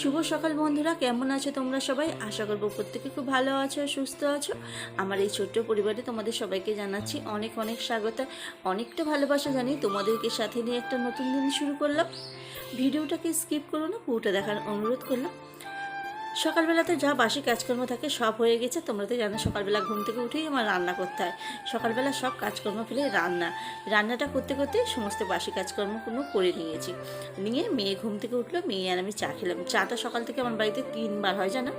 শুভ সকাল বন্ধুরা, কেমন আছো তোমরা সবাই? আশা করব প্রত্যেকে খুব ভালো আছো, সুস্থ আছো। আমার এই ছোট্ট পরিবারে তোমাদের সবাইকে জানাচ্ছি অনেক অনেক স্বাগত। অনেকটা ভালোবাসা জানি তোমাদেরকে সাথে নিয়ে একটা নতুন দিন শুরু করলাম। ভিডিওটাকে স্কিপ করো না, পুরোটা দেখার অনুরোধ করলাম। সকালবেলাতে যা বাসি কাজকর্ম থাকে সব হয়ে গেছে, তোমরা তো জানো সকালবেলা ঘুম থেকে উঠেই আমার রান্না করতে হয়। সকালবেলা সব কাজকর্ম ফেলে রান্না। রান্নাটা করতে করতে সমস্ত বাসি কাজকর্মগুলো করে নিয়েছি। নিয়ে মেয়ে ঘুম থেকে উঠল, মেয়ে আর আমি চা খেলাম। চাটা সকাল থেকে আমার বাড়িতে তিনবার হয়, জানো?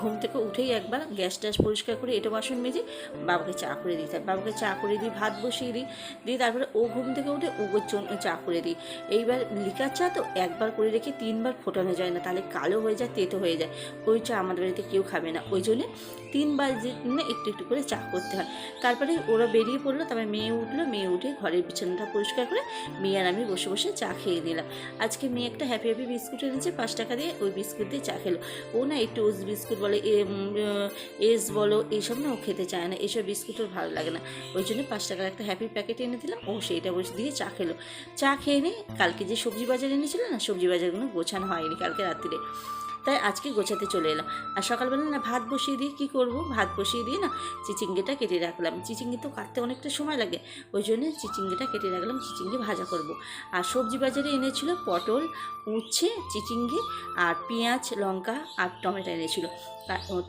ঘুম থেকে উঠেই একবার গ্যাস ট্যাস পরিষ্কার করে এটা বাসন মেজে বাবাকে চা করে হয়। বাবাকে চা করে দিই, ভাত বসিয়ে দিই, দিয়ে তারপরে ও ঘুম থেকে উঠে ওর জন্য চা করে দিই। এইবার লিকার চা তো একবার করে রেখে তিনবার ফোটানো যায় না, তাহলে কালো হয়ে যায়, তেতো হয়ে যায়। ওই চা আমাদের বাড়িতে কেউ খাবে না। ওই জন্যে তিনবার জন্য একটু একটু করে চা করতে হয়। তারপরে ওরা বেরিয়ে পড়ল, তারপরে মেয়ে উঠল, মেয়ে উঠে ঘরের বিছানাটা পরিষ্কার করে মেয়ে আর আমি বসে বসে চা খেয়ে নিলাম। আজকে মেয়ে একটা হ্যাপি হ্যাপি বিস্কুট এনেছে, পাঁচ টাকা দিয়ে ওই বিস্কুট দিয়ে চা খেলো। ও না একটু টোস্ট বিস্কুট বলে এস বলো, এইসব না ও খেতে চায় না। এইসব বিস্কুট ওর ভালো লাগে না। ওই জন্য পাঁচ টাকার একটা হ্যাপি প্যাকেট এনে দিলাম, ও সেইটা বসে দিয়ে চা খেলো। চা খেয়ে নিয়ে কালকে যে সবজি বাজার এনেছিল না, সবজি বাজারগুলো গোছানো হয়নি কালকে রাত্রিরে। তাই আজকে গোছাতে চলে এলাম। আর সকালবেলা না ভাত বসিয়ে দিয়ে কী করব? ভাত বসিয়ে দিয়ে না চিচিঙ্গিটা কেটে রাখলাম। চিচিঙ্গি তো কাটতে অনেকটা সময় লাগে। ওই জন্য চিচিঙ্গিটা কেটে রাখলাম, চিচিঙ্গি ভাজা করব। আর সবজি বাজারে এনেছিল পটল, উচ্ছে, চিচিঙ্গি আর পেঁয়াজ, লঙ্কা আর টমেটো এনেছিল।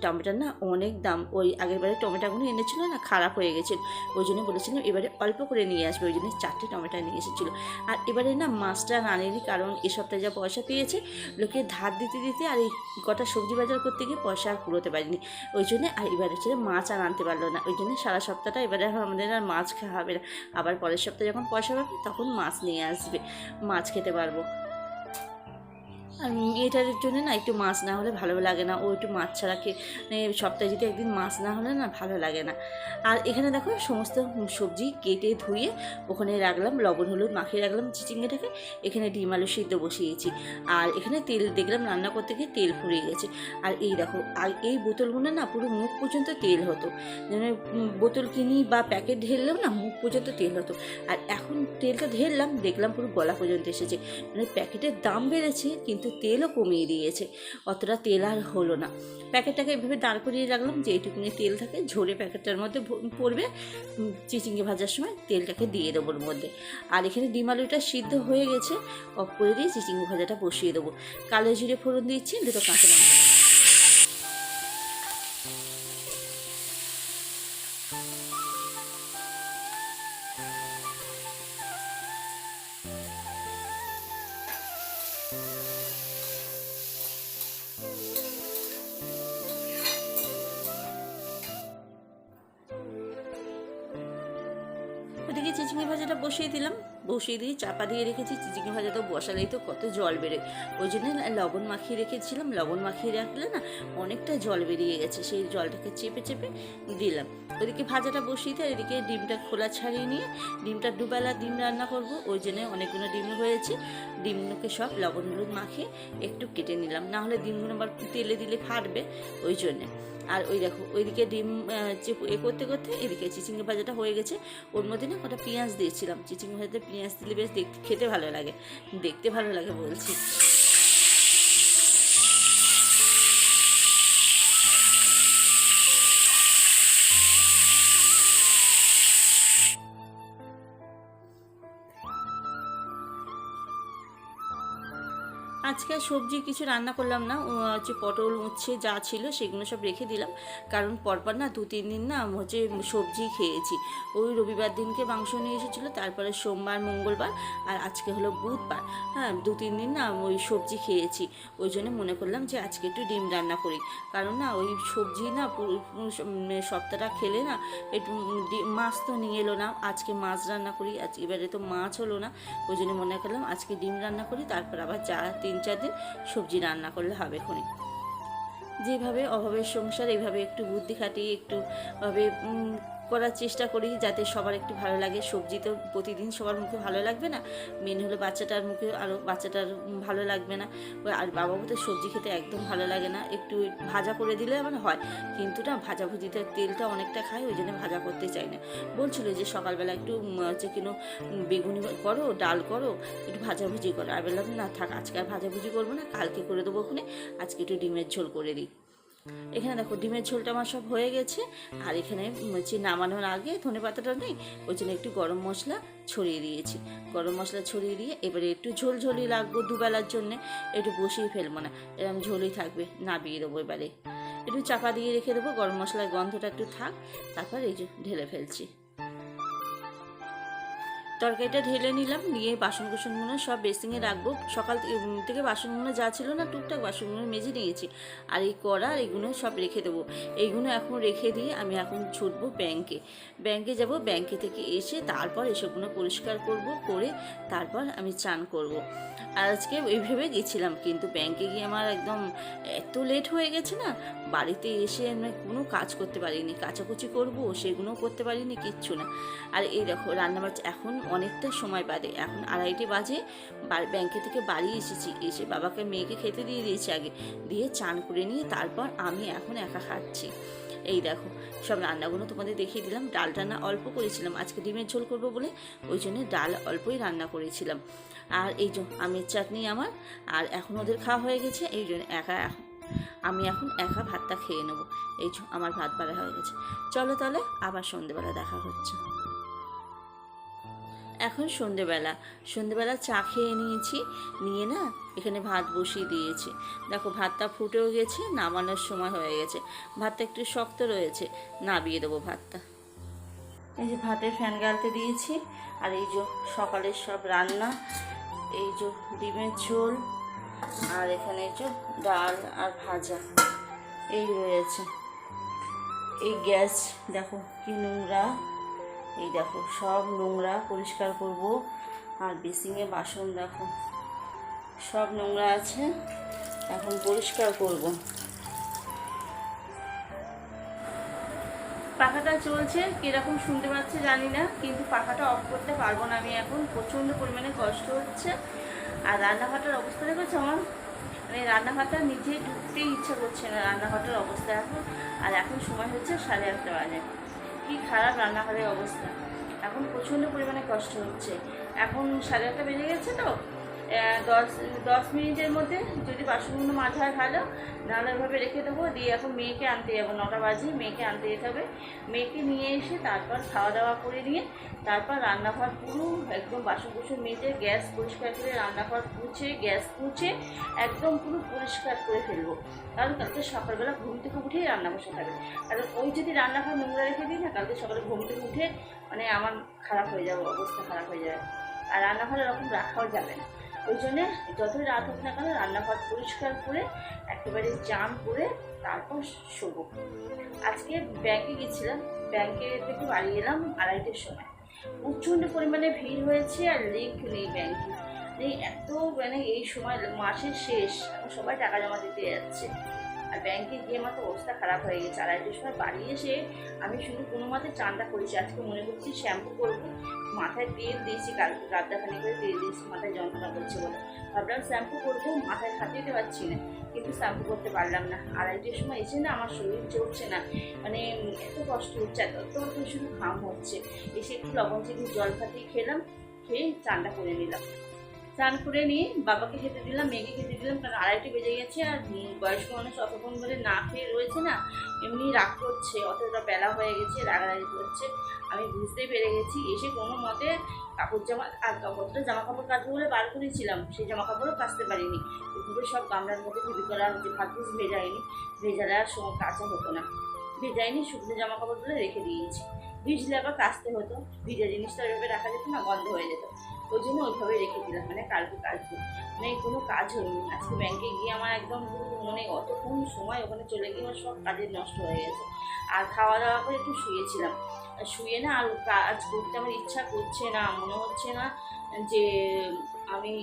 টমেটোর না অনেক দাম। ওই আগের বারে টমেটোগুলো এনেছিল না খারাপ হয়ে গেছিল। ওই জন্য বলেছিলাম এবারে অল্প করে নিয়ে আসবে। ওই জন্য চারটে টমেটো নিয়ে এসেছিল। আর এবারে না মাছটা আনেনি কারণ এ সপ্তাহে যা পয়সা পেয়েছে, লোকে ধার দিতে দিতে আর এই কটা সবজি বাজার করতে গিয়ে পয়সা আর কুড়োতে পারিনি। ওই জন্যে আর এবারে ছেলে মাছ আর আনতে পারল না। ওই জন্য সারা সপ্তাহটা এবারে এখন আমাদের আর মাছ খাওয়া হবে না। আবার পরের সপ্তাহে যখন পয়সা পাবে তখন মাছ নিয়ে আসবে। মাছ খেতে পারব। মেয়েটার জন্য না একটু মাছ না হলে ভালো লাগে না। ও একটু মাছ ছাড়া খেয়ে মানে সপ্তাহে যদি একদিন মাছ না হলে না ভালো লাগে না। আর এখানে দেখো সমস্ত সবজি কেটে ধুয়ে ওখানে রাখলাম, লবণ, হলুদ মাখিয়ে রাখলাম চিচিঙ্গেটাকে। এখানে ডিম আলু সিদ্ধ বসিয়েছি। আর এখানে তেল, দেখলাম রান্না করতে গিয়ে তেল ফুরিয়ে গেছে। আর এই দেখো, আর এই বোতলগুলো না পুরো মুখ পর্যন্ত তেল হতো। মানে বোতল কিনি বা প্যাকেট ঢেললেও না মুখ পর্যন্ত তেল হতো। আর এখন তেলটা ঢেললাম, দেখলাম পুরো গলা পর্যন্ত এসেছে। মানে প্যাকেটের দাম বেড়েছে, কিন্তু তেলও কমিয়ে দিয়েছে। অতটা তেল আর হলো না। প্যাকেটটাকে এভাবে দাঁড় করিয়ে রাখলাম যে এইটুকুনি তেল থাকে ঝরে প্যাকেটটার মধ্যে পড়বে। চিচিঙ্গি ভাজার সময় তেলটাকে দিয়ে দেবো ওর মধ্যে। আর এখানে ডিম আলুটা সিদ্ধ হয়ে গেছে অফ করে দিয়ে চিচিঙ্গে ভাজাটা বসিয়ে দেবো। কালো জিরে ফোড়ন দিচ্ছি, দুটো কাঁচা চিচিঙ্গি ভাজাটা বসিয়ে দিলাম। বসিয়ে দিয়ে চাপা দিয়ে রেখেছি। চিচিঙি ভাজাটা বসালেই তো কত জল বেরোয়। ওই জন্য লবণ মাখিয়ে রেখেছিলাম। লবণ মাখিয়ে রাখলে না অনেকটা জল বেরিয়ে গেছে। সেই জলটাকে চেপে চেপে দিলাম। ওদিকে ভাজাটা বসিয়ে দিয়ে এদিকে ডিমটা খোলা ছাড়িয়ে নিয়ে ডিমটা দুবেলা ডিম রান্না করব। ওই জন্য অনেকগুলো ডিম হয়েছে। ডিমগুলোকে সব, লবণ হলুদ মাখিয়ে একটু কেটে নিলাম। না হলে ডিমগুলো আবার তেলে দিলে ফাটবে ওই জন্যে। আর ওই দেখো, ওইদিকে ডিম এ করতে করতে এদিকে চিচিঙ্গি ভাজাটা হয়ে গেছে। ওর মধ্যে না কটা পেঁয়াজ দিয়েছিলাম। চিচিঙ্গি ভাজাতে পেঁয়াজ দিলে বেশ দেখতে খেতে ভালো লাগে। দেখতে ভালো লাগে বলছি। আজকে সবজি কিছু রান্না করলাম না হচ্ছে পটল, উচ্ছে যা ছিল সেগুলো সব রেখে দিলাম। কারণ পরপর না দু, তিন দিন না হচ্ছে সবজি খেয়েছি। ওই রবিবার দিনকে মাংস নিয়ে এসেছিল, তারপরে সোমবার, মঙ্গলবার আর আজকে হলো বুধবার। হ্যাঁ দু, তিন দিন না ওই সবজি খেয়েছি। ওই জন্য মনে করলাম যে আজকে একটু ডিম রান্না করি। কারণ না ওই সবজি না মানে সপ্তাহটা খেলে না একটু মাছ তো নিয়ে এলো না। আজকে মাছ রান্না করি, আজ এবারে তো মাছ হলো না। ওই জন্য মনে করলাম আজকে ডিম রান্না করি, তারপর আবার চা তিন চার দিন সবজি রান্না করলে হবে খনি। যেভাবে অভাবের সংসার এইভাবে একটু বুদ্ধি খাটিয়ে একটু ভাবে উম, করার চেষ্টা করি যাতে সবার একটু ভালো লাগে। সবজি তো প্রতিদিন সবার মুখে ভালো লাগবে না। মেন হলো বাচ্চাটার মুখে আরও বাচ্চাটার ভালো লাগবে না। আর বাবাও তো সবজি খেতে একদম ভালো লাগে না। একটু ভাজা করে দিলে আমার হয়। কিন্তু না, ভাজাভুজিতে তেলটা অনেকটা খায় ওই জন্য ভাজা করতে চাই না। বলছিল যে সকালবেলা একটু হচ্ছে কিনো বেগুনি করো, ডাল করো, একটু ভাজাভুজি করো। আর বললাম, না থাক, আজকে আর ভাজাভুজি করব না, কালকে করে দেবো ওখানে। আজকে একটু ডিমের ঝোল করে দিই। এখানে দেখো ডিমের ঝোলটা আমার সব হয়ে গেছে। আর এখানে হচ্ছে নামানোর আগে ধনে পাতাটা নেই, ওই জন্য একটু গরম মশলা ছড়িয়ে দিয়েছি। গরম মশলা ছড়িয়ে দিয়ে এবারে একটু ঝোল ঝোলই লাগবো দুবেলার জন্যে, একটু বসিয়ে ফেলব না। এরকম ঝোলই থাকবে, নাবিয়ে দেবো এবারে। একটু চাপা দিয়ে রেখে দেবো, গরম মশলার গন্ধটা একটু থাক, তারপর এই যে ঢেলে ফেলছি। তরকারিটা ঢেলে নিলাম, নিয়ে বাসন কুসনগুলো সব বেসিংয়ে রাখব। সকাল থেকে- বাসনগুলো যা ছিল না টুকটাক বাসনগুলো মেজে নিয়েছি। আর এই কড়া আর এইগুলো সব রেখে দেবো। এইগুলো এখন রেখে দিয়ে আমি এখন ছুটবো ব্যাংকে ব্যাংকে যাব ব্যাংকে থেকে এসে তারপর এসবগুলো পরিষ্কার করব, করে তারপর আমি চান করব। আর আজকে ওই ভেবে গেছিলাম, কিন্তু ব্যাংকে গিয়ে আমার একদম এত লেট হয়ে গেছে না, বাড়িতে এসে আমি কোনো কাজ করতে পারিনি। কাচাকুচি করব, সেগুলোও করতে পারিনি, কিচ্ছু না। আর এই দেখো, রান্নাবাজ এখন অনেকটা সময় বাদে। এখন আড়াইটে বাজে ব্যাংকে থেকে বাড়ি এসেছি। এসে বাবাকে, মেয়েকে খেতে দিয়ে দিয়েছি আগে। দিয়ে চান করে নিয়ে তারপর আমি এখন একা খাচ্ছি। এই দেখো, সব রান্নাগুলো তোমাদের দেখিয়ে দিলাম। ডাল না অল্প করেছিলাম। আজকে ডিমের ঝোল করব বলে। ওই জন্য ডাল অল্পই রান্না করেছিলাম। আর এই জন্য আমের চাটনি আমার, আর এখন ওদের খাওয়া হয়ে গেছে। এই জন্য একা এখন আমি এখন একা ভাতটা খেয়ে নেব। এই আমার ভাত বাড়া হয়ে গেছে। চলো তাহলে আবার সন্ধেবেলা দেখা হচ্ছে। এখন সন্ধেবেলা। সন্ধেবেলা চা খেয়ে নিয়েছি। নিয়ে না এখানে ভাত বসিয়ে দিয়েছি। দেখো, ভাতটা ফুটেও গেছে, নামানোর সময় হয়ে গেছে। ভাতটা একটু শক্ত রয়েছে, নাবিয়ে দেবো ভাতটা। এই যে ভাতের ফ্যান গালতে দিয়েছি, আর এই যে সকালের সব রান্না, এই যে ডিমের ঝোল, আর এখানে এই যে ডাল আর ভাজা, এই রয়েছে। এই গ্যাস, দেখো কি নোংরা। এই দেখো, সব নোংরা পরিষ্কার করব। আর বেসিংয়ে বাসন দেখো, সব নোংরা আছে, এখন পরিষ্কার করব। পাখাটা চলছে, কীরকম শুনতে পাচ্ছে জানি না, কিন্তু পাখাটা অফ করতে পারব না আমি এখন। প্রচণ্ড পরিমাণে কষ্ট হচ্ছে। আর রান্নাঘরটার অবস্থা দেখেছ আমার মানে রান্নাঘরটা নিজে ঢুকতেই ইচ্ছা করছে না রান্নাঘরটার অবস্থা এখন। আর এখন সময় হচ্ছে সাড়ে আটটা বাজে। কি খারাপ রান্নাঘরের অবস্থা। এখন প্রচণ্ড পরিমাণে কষ্ট হচ্ছে। এখন সাড়ে আটটা বেজে গেছে তো? দশ দশ মিনিটের মধ্যে যদি বাসনগুলো মাথায় ভালো, নাহলে এভাবে রেখে দেবো। দিয়ে এখন মেয়েকে আনতে যাব, নটা বাজে, মেয়েকে আনতে যেতে হবে। মেয়েকে নিয়ে এসে তারপর খাওয়া দাওয়া করে নিয়ে তারপর রান্নাঘর পুরো একদম বাসন কুসন মেজে, গ্যাস পরিষ্কার করে রান্নাঘর পুছে, গ্যাস পুছে একদম পুরো পরিষ্কার করে ফেলব। কারণ কালকে সকালবেলা ঘুম থেকে উঠেই রান্না বসে থাকবে। কারণ ওই যদি রান্নাঘর নোংরা রেখে দিই না, কালকে সকালে ঘুম থেকে উঠে মানে আমার খারাপ হয়ে যাবে, অবস্থা খারাপ হয়ে যাবে। আর রান্নাঘর এরকম রাখাও যাবে না। ওই জন্যে যতই রাত হোক না কেন রান্নাঘর পরিষ্কার করে, একেবারে চান করে তারপর শোবো। আজকে ব্যাংকে গেছিলাম ব্যাংকে থেকে বাড়ি এলাম আড়াইটের সময়। প্রচণ্ড পরিমাণে ভিড় হয়েছে আর লিঙ্ক নেই ব্যাংকে এই এত মানে এই সময় মাসের শেষ, এখন সবাই টাকা জমা দিতে যাচ্ছে। আর ব্যাংকে গিয়ে আমার তো অবস্থা খারাপ হয়ে গেছে। আড়াইটের সময় বাড়ি এসে আমি শুধু কোনো মতে চানটা করেছি। আজকে মনে করছি শ্যাম্পু করব মাথায় তেল দিয়েছি কালকে গাদ্দাখানি করে তেল দিয়েছি, মাথায় যন্ত্রণা করছে বলে। ভাবলাম শ্যাম্পু করব, মাথায় খাটিয়ে দিতে পারছি না, কিন্তু শ্যাম্পু করতে পারলাম না। আড়াইটের সময় এসে না আমার শরীর চড়ছে না মানে এত কষ্ট হচ্ছে, এত শুধু ঘাম হচ্ছে। এসে একটু লবণ, চিনি, জল ফাটিয়ে খেলাম, খেয়ে চানটা করে নিলাম। চান করে নিয়ে বাবাকে খেতে দিলাম, মেয়েকে খেতে দিলাম, কারণ আড়াইটে বেজে গেছে আর বয়স্ক মানুষ অতক্ষণ ধরে না খেয়ে রয়েছে না, এমনি রাগ করছে, অতটা বেলা হয়ে গেছে, রাগারাগি করছে। আমি বুঝতেই পেরে গেছি, এসে কোনো মতে কাপড় জামা আর কাপড়টা জামা কাপড় কাচবো বলে বার করেছিলাম সেই জামা কাপড়ও কাচতে পারিনি। ওগুলো সব গামলার মধ্যে ঢুবি করা হচ্ছে, ভাগ্যিস ভেজায়নি, ভেজালে আর সময় কাচা হতো না। ভেজায়নি, শুকনো জামা কাপড়গুলো রেখে দিয়েছি। ভিজলে আবার কাচতে হতো। ভিজা জিনিসটা ওইভাবে রাখা যেত না, বন্ধ হয়ে যেত। ওই জন্য ওইভাবে রেখে দিলাম। মানে কালকে কাজ মানে কোনো কাজ হয়নি। আজকে ব্যাংকে গিয়ে আমার একদম মানে অতক্ষণ সময় ওখানে চলে গিয়ে সব কাজের নষ্ট হয়ে গেছে। আর খাওয়া দাওয়া করে একটু শুয়েছিলাম। শুয়ে না আর কাজ করতে আমার ইচ্ছা করছে না, মনে হচ্ছে না যে আমি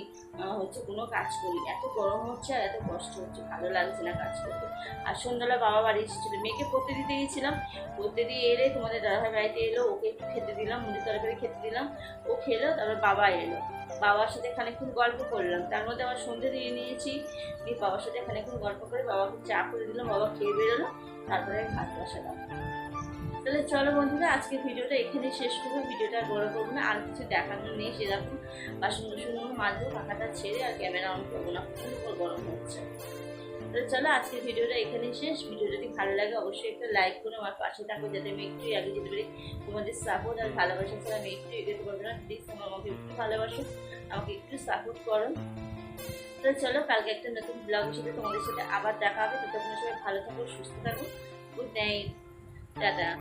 হচ্ছে কোনো কাজ করি। এত গরম হচ্ছে আর এত কষ্ট হচ্ছে, ভালো লাগছে না কাজ করতে। আর সন্ধ্যাবেলা বাবা বাড়ি এসেছিল। মেয়েকে পড়তে দিতে গেছিলাম পড়তে দিয়ে এলে তোমাদের দাদাভাই বাড়িতে এলো, ওকে একটু খেতে দিলাম মুড়ি তরকারি খেতে দিলাম। ও খেলো, তারপর বাবা এলো। বাবার সাথে খানিকক্ষণ গল্প করলাম। তার মধ্যে আমার সন্ধে দিয়ে নিয়েছি। দিয়ে বাবার সাথে খানিকক্ষণ গল্প করে বাবাকে চা করে দিলাম, বাবা খেয়ে বেরোলো, তারপরে ভাত বসালাম। তাহলে চলো বন্ধুরা আজকে ভিডিওটা এখানে শেষ করব। ভিডিওটা বড় করব না, আর কিছু দেখানো নেই, সেরকম। বাসন বসুন মাজবো, পাখাটা ছেড়ে আর ক্যামেরা অন করব না প্রচুর গরম হচ্ছে। তাহলে চলো আজকের ভিডিওটা এখানে শেষ। ভিডিও যদি ভালো লাগে অবশ্যই একটা লাইক করে আমার পাশে থাকো যাতে আমি একটু আগে যেতে পারি। তোমাদের সাপোর্ট আর ভালোবাসা ছাড়া আমি একটু এগোতে পারব না। প্লিজ তোমরা আমাকে একটু ভালোবাসো আমাকে একটু সাপোর্ট করো। তো চলো কালকে একটা নতুন ব্লগের সাথে তোমাদের সাথে আবার দেখা হবে। তো তোমার সবাই ভালো থাকো সুস্থ থাকো। Good night tata